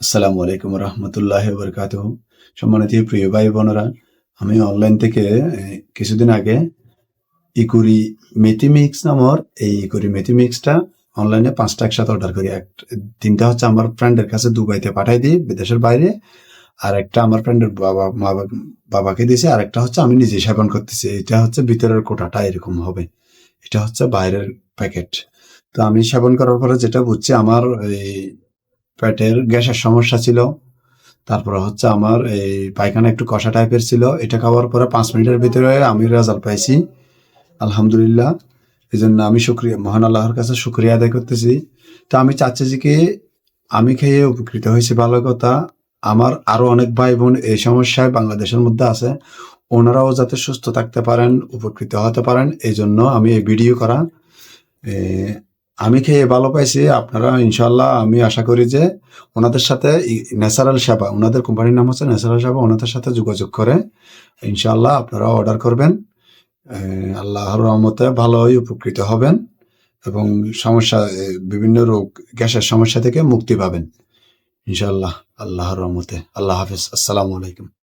আসসালামু আলাইকুম রহমতুল্লাহ বরকাত সম্মানিত প্রিয় ভাই বোনেরা, আমি অনলাইন থেকে কিছুদিন আগে ইকুরি মেথি মিক্স নামর এই ইকুরি মেথি মিক্সটা অনলাইনে পাঁচটা একসাথে অর্ডার করি। এক, তিনটা হচ্ছে আমার ফ্রেন্ডের কাছে দুবাইতে পাঠাই দিই, বিদেশের বাইরে। আর একটা আমার ফ্রেন্ডের বাবা, মা, বাবাকে দিয়েছে। আর একটা হচ্ছে আমি নিজে সেবন করতেছি। এটা হচ্ছে ভিতরের কোটাটা এরকম হবে। এটা হচ্ছে বাইরের প্যাকেট। তো আমি সেবন করার পরে যেটা বুঝছি, আমার এই পেটের গ্যাসের সমস্যা ছিল। তারপরে হচ্ছে আমার এই পায়খানা একটু কষা টাইপের ছিল। এটা খাওয়ার পরে পাঁচ মিনিটের ভিতরে আমি রেজাল্ট পাইছি। আলহামদুলিল্লাহ। এই জন্য আমি শুক্রিয়া, মহান আল্লাহর কাছে শুক্রিয়া আদায় করতেছি। তো আমি চাচ্ছি যে কি আমি খেয়ে উপকৃত হয়েছি ভালো কথা। আমার আরও অনেক ভাই বোন এই সমস্যায় বাংলাদেশের মধ্যে আছে। ওনারাও যাতে সুস্থ থাকতে পারেন, উপকৃত হতে পারেন এই জন্য আমি এই ভিডিও করা আমি খেয়ে ভালো পাইছি, আপনারা ইনশাল্লাহ আমি আশা করি যে ওনাদের সাথে ন্যাচারাল সেবা, ওনাদের কোম্পানির নাম হচ্ছে ন্যাচারাল সেবা, ওনাদের সাথে যোগাযোগ করে ইনশাল্লাহ আপনারা অর্ডার করবেন। আল্লাহর রহমতে ভালোই উপকৃত হবেন এবং সমস্যা বিভিন্ন রোগ, গ্যাসের সমস্যা থেকে মুক্তি পাবেন। ইনশাল্লাহ আল্লাহর রহমতে। আল্লাহ হাফিজ। আসসালামু আলাইকুম।